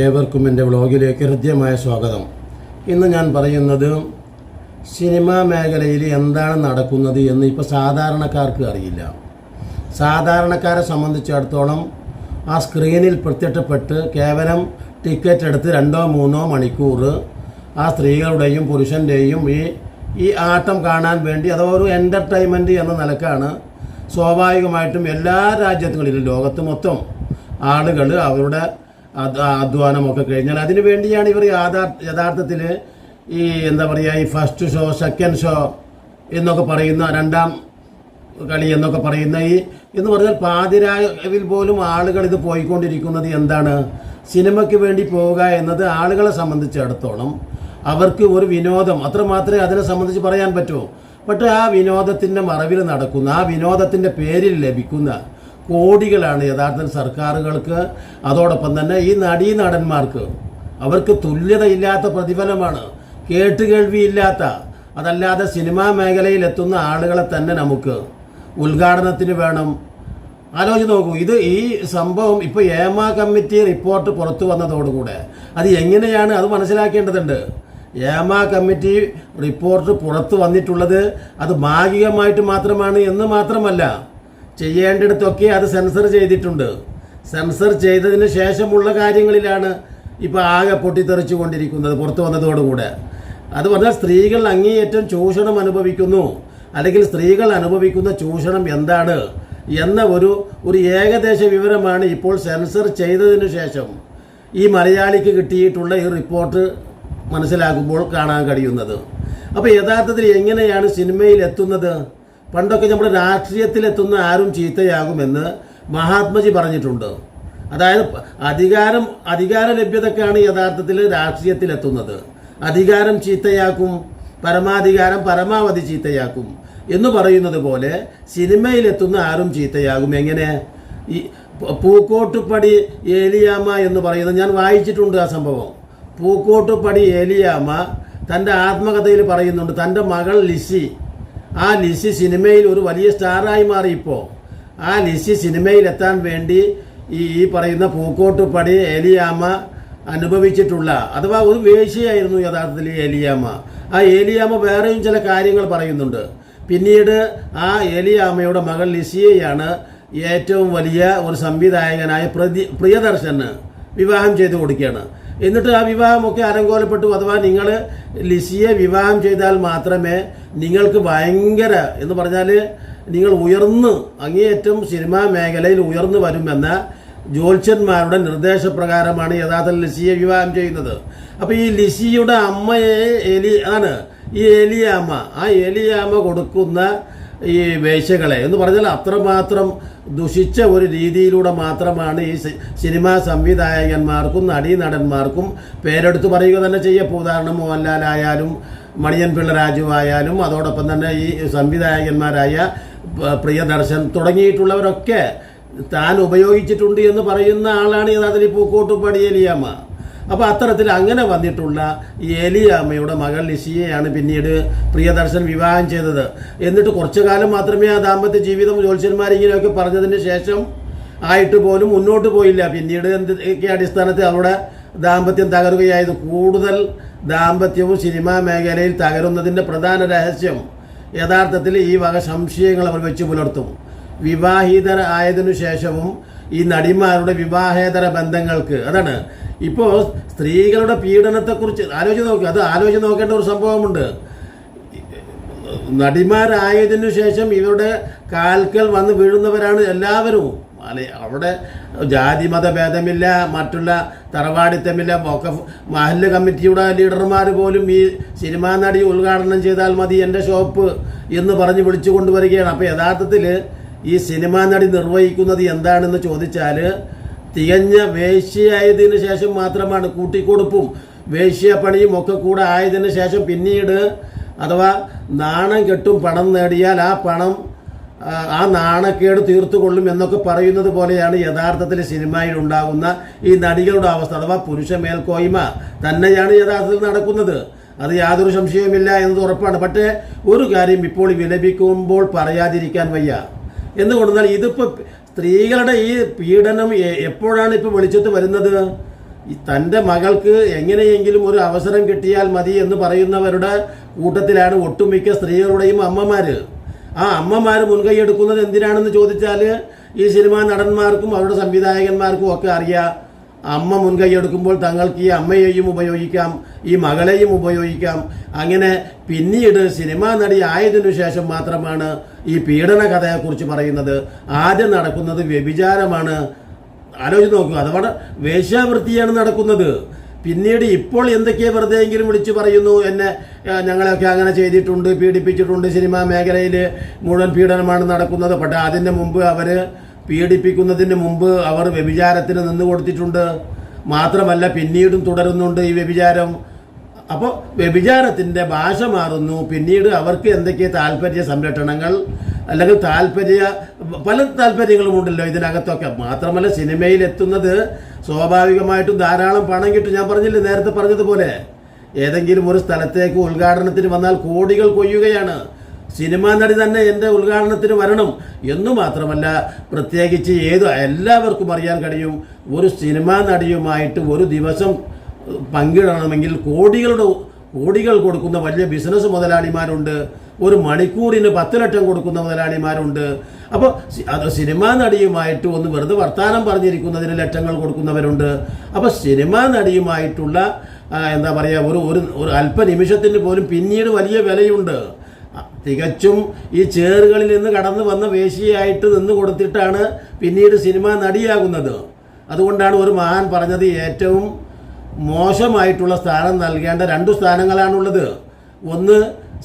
ഏവർക്കും എന്റെ വ്ളോഗിലേക്ക് ഹൃദ്യമായ സ്വാഗതം. ഇന്ന് ഞാൻ പറയുന്നത് സിനിമാ മേഖലയിൽ എന്താണ് നടക്കുന്നത് എന്ന് ഇപ്പോൾ സാധാരണക്കാർക്ക് അറിയില്ല. സാധാരണക്കാരെ സംബന്ധിച്ചിടത്തോളം ആ സ്ക്രീനിൽ പ്രത്യക്ഷപ്പെട്ട് കേവലം ടിക്കറ്റ് എടുത്ത് രണ്ടോ മൂന്നോ മണിക്കൂർ ആ സ്ത്രീകളുടെയും പുരുഷന്റെയും ഈ ഈ ആട്ടം കാണാൻ വേണ്ടി അഥവാ ഒരു എന്റർടൈൻമെന്റ് എന്ന നിലക്കാണ് സ്വാഭാവികമായിട്ടും എല്ലാ രാജ്യങ്ങളിലും ലോകത്ത് മൊത്തം ആളുകൾ അവരുടെ അധ്വാനമൊക്കെ കഴിഞ്ഞാൽ അതിനു വേണ്ടിയാണ് ഇവർ യാഥാ യഥാർത്ഥത്തിൽ ഈ എന്താ പറയുക ഈ ഫസ്റ്റ് ഷോ സെക്കൻഡ് ഷോ എന്നൊക്കെ പറയുന്ന രണ്ടാം കളി എന്നൊക്കെ പറയുന്ന ഈ എന്ന് പറഞ്ഞാൽ പാതിരാവിൽ പോലും ആളുകൾ ഇത് പോയിക്കൊണ്ടിരിക്കുന്നത് എന്താണ്? സിനിമയ്ക്ക് വേണ്ടി പോവുക എന്നത് ആളുകളെ സംബന്ധിച്ചിടത്തോളം അവർക്ക് ഒരു വിനോദം. അത്ര മാത്രമേ അതിനെ സംബന്ധിച്ച് പറയാൻ പറ്റൂ. പക്ഷേ ആ വിനോദത്തിന്റെ മറവിൽ നടക്കുന്ന ആ വിനോദത്തിന്റെ പേരിൽ ലഭിക്കുന്ന കോടികളാണ് യഥാർത്ഥത്തിൽ സർക്കാരുകൾക്ക്. അതോടൊപ്പം തന്നെ ഈ നടീനടന്മാർക്ക് അവർക്ക് തുല്യതയില്ലാത്ത പ്രതിഫലമാണ്. കേട്ടുകേൾവിയില്ലാത്ത അതല്ലാതെ സിനിമാ മേഖലയിൽ എത്തുന്ന ആളുകളെ തന്നെ നമുക്ക് ഉദ്ഘാടനത്തിന് വേണം. ആലോചിച്ച് നോക്കൂ ഇത് ഈ സംഭവം ഇപ്പോൾ ഏമ കമ്മിറ്റി റിപ്പോർട്ട് പുറത്തു വന്നതോടുകൂടെ അത് എങ്ങനെയാണ് അത് മനസ്സിലാക്കേണ്ടതുണ്ട്? ഏമ കമ്മിറ്റി റിപ്പോർട്ട് പുറത്തു വന്നിട്ടുള്ളത് അത് ഭാഗികമായിട്ട് മാത്രമാണ് എന്ന് മാത്രമല്ല ചെയ്യേണ്ടിടത്തൊക്കെ അത് സെൻസർ ചെയ്തിട്ടുണ്ട്. സെൻസർ ചെയ്തതിന് ശേഷമുള്ള കാര്യങ്ങളിലാണ് ഇപ്പോൾ ആകെ പൊട്ടിത്തെറിച്ചു കൊണ്ടിരിക്കുന്നത് പുറത്തു വന്നതോടുകൂടെ. അത് പറഞ്ഞാൽ സ്ത്രീകൾ അങ്ങേയറ്റം ചൂഷണം അനുഭവിക്കുന്നു. അല്ലെങ്കിൽ സ്ത്രീകൾ അനുഭവിക്കുന്ന ചൂഷണം എന്താണ് എന്ന ഒരു ഒരു ഏകദേശ വിവരമാണ് ഇപ്പോൾ സെൻസർ ചെയ്തതിനു ശേഷം ഈ മലയാളിക്ക് കിട്ടിയിട്ടുള്ള ഈ റിപ്പോർട്ട് മനസ്സിലാക്കുമ്പോൾ കാണാൻ കഴിയുന്നത്. അപ്പോൾ യഥാർത്ഥത്തിൽ എങ്ങനെയാണ് സിനിമയിൽ എത്തുന്നത്? പണ്ടൊക്കെ നമ്മൾ രാഷ്ട്രീയത്തിലെത്തുന്ന ആരും ചീത്തയാകുമെന്ന് മഹാത്മജി പറഞ്ഞിട്ടുണ്ട്. അതായത് അധികാരം അധികാര ലഭ്യതക്കാണ് യഥാർത്ഥത്തിൽ രാഷ്ട്രീയത്തിലെത്തുന്നത്. അധികാരം ചീത്തയാക്കും പരമാധികാരം പരമാവധി ചീത്തയാക്കും എന്ന് പറയുന്നത് പോലെ സിനിമയിലെത്തുന്ന ആരും ചീത്തയാകും. എങ്ങനെ? ഈ പൂക്കോട്ടുപടി ഏലിയാമ്മ എന്ന് പറയുന്നത് ഞാൻ വായിച്ചിട്ടുണ്ട് ആ സംഭവം. പൂക്കോട്ടുപടി ഏലിയാമ്മ തന്റെ ആത്മകഥയിൽ പറയുന്നുണ്ട് തന്റെ മകൾ ലിസി ആ ലിസി സിനിമയിൽ ഒരു വലിയ സ്റ്റാറായി മാറി ഇപ്പോൾ ആ ലിസി സിനിമയിൽ എത്താൻ വേണ്ടി ഈ ഈ പറയുന്ന പൂക്കോട്ടുപടി ഏലിയാമ്മ അനുഭവിച്ചിട്ടുള്ള അഥവാ ഒരു വേശ്യയായിരുന്നു യഥാർത്ഥത്തിൽ ഈ ഏലിയാമ്മ. ആ ഏലിയാമ്മ വേറെയും ചില കാര്യങ്ങൾ പറയുന്നുണ്ട്. പിന്നീട് ആ ഏലിയാമ്മയുടെ മകൾ ലിസിയെയാണ് ഏറ്റവും വലിയ ഒരു സംവിധായകനായ പ്രതി പ്രിയദർശന് വിവാഹം ചെയ്തു കൊടുക്കുകയാണ്. എന്നിട്ട് ആ വിവാഹമൊക്കെ അലങ്കോലപ്പെട്ടു. അഥവാ നിങ്ങൾ ലിസിയെ വിവാഹം ചെയ്താൽ മാത്രമേ നിങ്ങൾക്ക് ഭയങ്കര എന്ന് പറഞ്ഞാൽ നിങ്ങൾ ഉയർന്ന് അങ്ങേയറ്റം സിനിമാ മേഖലയിൽ ഉയർന്നു വരുമെന്ന ജ്യോത്സ്യന്മാരുടെ നിർദ്ദേശപ്രകാരമാണ് യഥാർത്ഥത്തിൽ ലിസിയെ വിവാഹം ചെയ്യുന്നത്. അപ്പോൾ ഈ ലിസിയുടെ അമ്മയെ എലി ആണ് ഈ എലിയാമ്മ. ആ എലിയാമ്മ കൊടുക്കുന്ന ഈ വേശ്യകളെ. എന്ന് പറഞ്ഞാൽ അത്രമാത്രം ദുഷിച്ച ഒരു രീതിയിലൂടെ മാത്രമാണ് ഈ സിനിമാ സംവിധായകന്മാർക്കും നടീനടന്മാർക്കും പേരെടുത്ത് പറയുക തന്നെ ചെയ്യപ്പോൾ ഉദാഹരണം മോഹൻലാലായാലും മണിയൻ പിള്ള രാജു ആയാലും അതോടൊപ്പം തന്നെ ഈ സംവിധായകന്മാരായ പ്രിയദർശൻ തുടങ്ങിയിട്ടുള്ളവരൊക്കെ താൻ ഉപയോഗിച്ചിട്ടുണ്ട് എന്ന് പറയുന്ന ആളാണ് യഥാർത്ഥത്തിൽ ഈ പൂക്കോട്ടുപടി ഏലിയാമ്മ അപ്പോൾ അത്തരത്തിൽ അങ്ങനെ വന്നിട്ടുള്ള ഏലിയാമ്മയുടെ മകൾ ലിസിയെയാണ് പിന്നീട് പ്രിയദർശൻ വിവാഹം ചെയ്തത്. എന്നിട്ട് കുറച്ചു കാലം മാത്രമേ ആ ദാമ്പത്യ ജീവിതം ജ്യോത്സ്യന്മാരിങ്ങനെയൊക്കെ പറഞ്ഞതിന് ശേഷം ആയിട്ട് പോലും മുന്നോട്ട് പോയില്ല. പിന്നീട് എന്തൊക്കെ അടിസ്ഥാനത്തിൽ അവരുടെ ദാമ്പത്യം തകരുകയായത്? കൂടുതൽ ദാമ്പത്യവും സിനിമാ മേഖലയിൽ തകരുന്നതിന്റെ പ്രധാന രഹസ്യം യഥാർത്ഥത്തിൽ ഈ വക സംശയങ്ങൾ അവർ വെച്ച് പുലർത്തും. വിവാഹിതർ ആയതിനു ശേഷവും ഈ നടിമാരുടെ വിവാഹേതര ബന്ധങ്ങൾക്ക് അതാണ്. ഇപ്പോൾ സ്ത്രീകളുടെ പീഡനത്തെക്കുറിച്ച് ആലോചിച്ച് നോക്കുക അത് ആലോചിച്ച് നോക്കേണ്ട ഒരു സംഭവമുണ്ട്. നടിമാരായതിനു ശേഷം ഇവരുടെ കാൽക്കൽ വന്ന് വീഴുന്നവരാണ് എല്ലാവരും. അല്ലെ അവിടെ ജാതി മത ഭേദമില്ല മറ്റുള്ള തറവാടിത്തമില്ല ഒക്കെ മഹല്ല് കമ്മിറ്റിയുടെ ലീഡർമാർ പോലും ഈ സിനിമാ നടി ഉദ്ഘാടനം ചെയ്താൽ മതി എന്റെ ഷോപ്പ് എന്ന് പറഞ്ഞ് വിളിച്ചു കൊണ്ടുവരികയാണ്. അപ്പോൾ യഥാർത്ഥത്തിൽ ഈ സിനിമാ നടി നിർവഹിക്കുന്നത് എന്താണെന്ന് ചോദിച്ചാൽ തികഞ്ഞ വേശ്യയായതിനു ശേഷം മാത്രമാണ് കൂട്ടിക്കൊടുപ്പും. വേശ്യപ്പണിയും ഒക്കെ കൂടെ ആയതിനു ശേഷം പിന്നീട് അഥവാ നാണം കെട്ടും പണം നേടിയാൽ ആ പണം ആ, നാണക്കേട് തീർത്തു കൊള്ളും എന്നൊക്കെ പറയുന്നത് പോലെയാണ് യഥാർത്ഥത്തിൽ സിനിമയിൽ ഉണ്ടാകുന്ന ഈ നടികളുടെ അവസ്ഥ. അഥവാ പുരുഷ മേൽക്കോയ്മ തന്നെയാണ് യഥാർത്ഥത്തിൽ നടക്കുന്നത്. അത് യാതൊരു സംശയവുമില്ല എന്നത് ഉറപ്പാണ്. പക്ഷേ ഒരു കാര്യം ഇപ്പോൾ വിലപിക്കുമ്പോൾ പറയാതിരിക്കാൻ വയ്യ. എന്തുകൊണ്ടെന്നാൽ ഇതിപ്പോൾ സ്ത്രീകളുടെ ഈ പീഡനം എപ്പോഴാണ് ഇപ്പോൾ വെളിച്ചത്ത് വരുന്നത്? തന്റെ മകൾക്ക് എങ്ങനെയെങ്കിലും ഒരു അവസരം കിട്ടിയാൽ മതി എന്ന് പറയുന്നവരുടെ കൂട്ടത്തിലാണ് ഒട്ടുമിക്ക സ്ത്രീകളുടെയും അമ്മമാര്. ആ അമ്മമാർ മുൻകൈ എടുക്കുന്നത് എന്തിനാണെന്ന് ചോദിച്ചാൽ ഈ സിനിമാ നടന്മാർക്കും അവരുടെ സംവിധായകന്മാർക്കും ഒക്കെ അറിയാം. അമ്മ മുൻകൈ എടുക്കുമ്പോൾ തങ്ങൾക്ക് ഈ അമ്മയെയും ഉപയോഗിക്കാം ഈ മകളെയും ഉപയോഗിക്കാം. അങ്ങനെ പിന്നീട് സിനിമാ നടി ആയതിനു ശേഷം മാത്രമാണ് ഈ പീഡന കഥയെക്കുറിച്ച് പറയുന്നത്. ആദ്യം നടക്കുന്നത് വ്യഭിചാരമാണ്. ആലോചിച്ച് നോക്കുക അഥവാ വേശ്യാവൃത്തിയാണ് നടക്കുന്നത്. പിന്നീട് ഇപ്പോൾ എന്തൊക്കെ വെറുതെ എങ്കിലും വിളിച്ചു പറയുന്നു എന്നെ ഞങ്ങളെയൊക്കെ അങ്ങനെ ചെയ്തിട്ടുണ്ട് പീഡിപ്പിച്ചിട്ടുണ്ട് സിനിമാ മേഖലയിൽ മുഴുവൻ പീഡനമാണ് നടക്കുന്നത്. പക്ഷേ അതിന്റെ മുമ്പ് അവർ പീഡിപ്പിക്കുന്നതിന് മുമ്പ് അവർ വ്യഭിചാരത്തിന് നിന്ന് കൊടുത്തിട്ടുണ്ട്. മാത്രമല്ല പിന്നീടും തുടരുന്നുണ്ട് ഈ വ്യഭിചാരം. അപ്പോൾ വ്യഭിചാരത്തിന്റെ ഭാഷ മാറുന്നു. പിന്നീട് അവർക്ക് എന്തൊക്കെ താല്പര്യ സംരക്ഷണങ്ങൾ അല്ലെങ്കിൽ താല്പര്യ പല താല്പര്യങ്ങളും ഉണ്ടല്ലോ ഇതിനകത്തൊക്കെ. മാത്രമല്ല സിനിമയിൽ എത്തുന്നത് സ്വാഭാവികമായിട്ടും ധാരാളം പണം കിട്ടും. ഞാൻ പറഞ്ഞില്ലേ നേരത്തെ പറഞ്ഞതുപോലെ. ഏതെങ്കിലും ഒരു സ്ഥലത്തേക്ക് ഉദ്ഘാടനത്തിന് വന്നാൽ കോടികൾ കൊയ്യുകയാണ്. സിനിമാ നടി തന്നെ എന്റെ ഉദ്ഘാടനത്തിന് വരണം എന്ന് മാത്രമല്ല പ്രത്യേകിച്ച് ഏത് എല്ലാവർക്കും അറിയാൻ കഴിയും ഒരു സിനിമാ നടിയുമായിട്ട് ഒരു ദിവസം പങ്കിടണമെങ്കിൽ കോടികളുടെ കോടികൾ കൊടുക്കുന്ന വലിയ ബിസിനസ് മുതലാളിമാരുണ്ട് ഒരു മണിക്കൂറിന് പത്ത് ലക്ഷം കൊടുക്കുന്ന മുതലാളിമാരുണ്ട്. അപ്പോൾ അത് സിനിമാ നടിയുമായിട്ട് ഒന്ന് വെറുതെ വർത്തമാനം പറഞ്ഞിരിക്കുന്നതിന് ലക്ഷങ്ങൾ കൊടുക്കുന്നവരുണ്ട്. അപ്പോൾ സിനിമാ നടിയുമായിട്ടുള്ള എന്താ പറയുക ഒരു ഒരു അല്പനിമിഷത്തിന് പോലും പിന്നീട് വലിയ വിലയുണ്ട്. തികച്ചും ഈ ചേറുകളിൽ നിന്ന് കടന്നു വന്ന വേശിയായിട്ട് നിന്ന് കൊടുത്തിട്ടാണ് പിന്നീട് സിനിമ നടിയാകുന്നത്. അതുകൊണ്ടാണ് ഒരു മഹാൻ പറഞ്ഞത് ഏറ്റവും മോശമായിട്ടുള്ള സ്ഥാനം നൽകേണ്ട രണ്ടു സ്ഥാനങ്ങളാണുള്ളത്. ഒന്ന്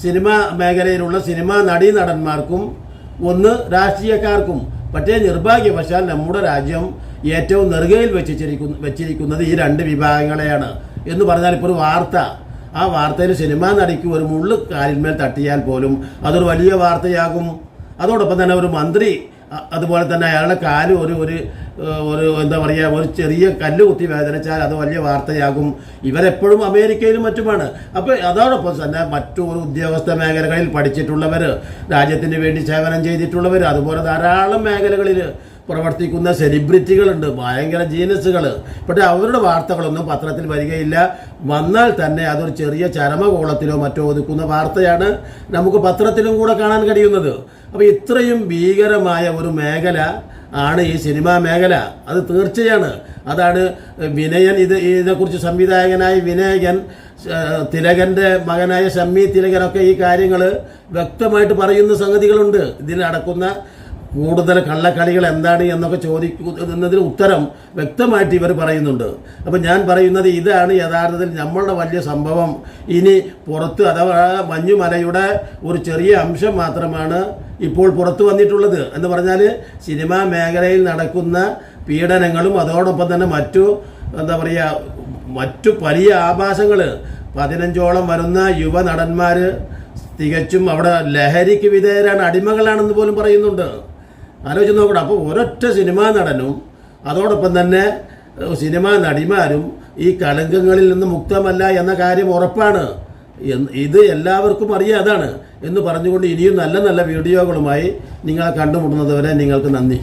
സിനിമ മേഖലയിലുള്ള സിനിമാ നടീ നടന്മാർക്കും ഒന്ന് രാഷ്ട്രീയക്കാർക്കും. പക്ഷേ നിർഭാഗ്യവശാൽ നമ്മുടെ രാജ്യം ഏറ്റവും നെറുകയിൽ വെച്ചിരിക്കുന്ന വെച്ചിരിക്കുന്നത് ഈ രണ്ട് വിഭാഗങ്ങളെയാണ്. എന്ന് പറഞ്ഞാൽ ഇപ്പോൾ ഒരു വാർത്ത. ആ വാർത്തയിൽ സിനിമാ നടിക്ക് ഒരു മുള്ളു കാലിന്മേൽ തട്ടിയാൽ പോലും അതൊരു വലിയ വാർത്തയാകും. അതോടൊപ്പം തന്നെ ഒരു മന്ത്രി അതുപോലെ തന്നെ അയാളുടെ കാൽ ഒരു ഒരു ഒരു എന്താ പറയുക ഒരു ചെറിയ കല്ല് കുത്തി വേദനിച്ചാൽ അത് വലിയ വാർത്തയാകും. ഇവരെപ്പോഴും അമേരിക്കയിലും മറ്റുമാണ്. അപ്പോൾ അതോടൊപ്പം തന്നെ മറ്റു ഒരു ഉദ്യോഗസ്ഥ മേഖലകളിൽ പഠിച്ചിട്ടുള്ളവർ രാജ്യത്തിന് വേണ്ടി സേവനം ചെയ്തിട്ടുള്ളവർ അതുപോലെ ധാരാളം മേഖലകളിൽ പ്രവർത്തിക്കുന്ന സെലിബ്രിറ്റികളുണ്ട് ഭയങ്കര ജീനസുകൾ പക്ഷേ അവരുടെ വാർത്തകളൊന്നും പത്രത്തിൽ വരികയില്ല. വന്നാൽ തന്നെ അതൊരു ചെറിയ ചരമകോളത്തിലോ മറ്റോ ഒതുക്കുന്ന വാർത്തയാണ് നമുക്ക് പത്രത്തിലും കൂടെ കാണാൻ കഴിയുന്നത്. അപ്പോൾ ഇത്രയും ഭീകരമായ ഒരു മേഖല ആണ് ഈ സിനിമാ മേഖല. അത് തീർച്ചയാണ്. അതാണ് വിനയൻ ഇത് ഇതിനെക്കുറിച്ച് സംവിധായകനായി വിനയകൻ തിലകന്റെ മകനായ ഷമ്മി തിലകനൊക്കെ ഈ കാര്യങ്ങൾ വ്യക്തമായിട്ട് പറയുന്ന സംഗതികളുണ്ട്. ഇതിൽ നടക്കുന്ന കൂടുതൽ കള്ളക്കളികൾ എന്താണ് എന്നൊക്കെ ചോദിക്കുന്നതിന് ഉത്തരം വ്യക്തമായിട്ട് ഇവർ പറയുന്നുണ്ട്. അപ്പം ഞാൻ പറയുന്നത് ഇതാണ് യഥാർത്ഥത്തിൽ നമ്മളുടെ വലിയ സംഭവം. ഇനി പുറത്ത് അഥവാ മഞ്ഞുമലയുടെ ഒരു ചെറിയ അംശം മാത്രമാണ് ഇപ്പോൾ പുറത്തു വന്നിട്ടുള്ളത്. എന്ന് പറഞ്ഞാൽ സിനിമാ മേഖലയിൽ നടക്കുന്ന പീഡനങ്ങളും അതോടൊപ്പം തന്നെ മറ്റു എന്താ പറയുക മറ്റു വലിയ ആഭാസങ്ങൾ പതിനഞ്ചോളം വരുന്ന യുവ നടന്മാർ തികച്ചും അവിടെ ലഹരിക്ക് വിധേയരാണ് അടിമകളാണെന്ന് പോലും പറയുന്നുണ്ട്. ആലോചിച്ച് നോക്കണം. അപ്പോൾ ഒരൊറ്റ സിനിമാ നടനും അതോടൊപ്പം തന്നെ സിനിമാ നടിമാരും ഈ കളങ്കങ്ങളിൽ നിന്ന് മുക്തമല്ല എന്ന കാര്യം ഉറപ്പാണ്. ഇത് എല്ലാവർക്കും അറിയാം അതാണ്. എന്ന് പറഞ്ഞുകൊണ്ട് ഇനിയും നല്ല നല്ല വീഡിയോകളുമായി നിങ്ങളെ കണ്ടുമുട്ടുന്നതുവരെ നിങ്ങൾക്ക് നന്ദി.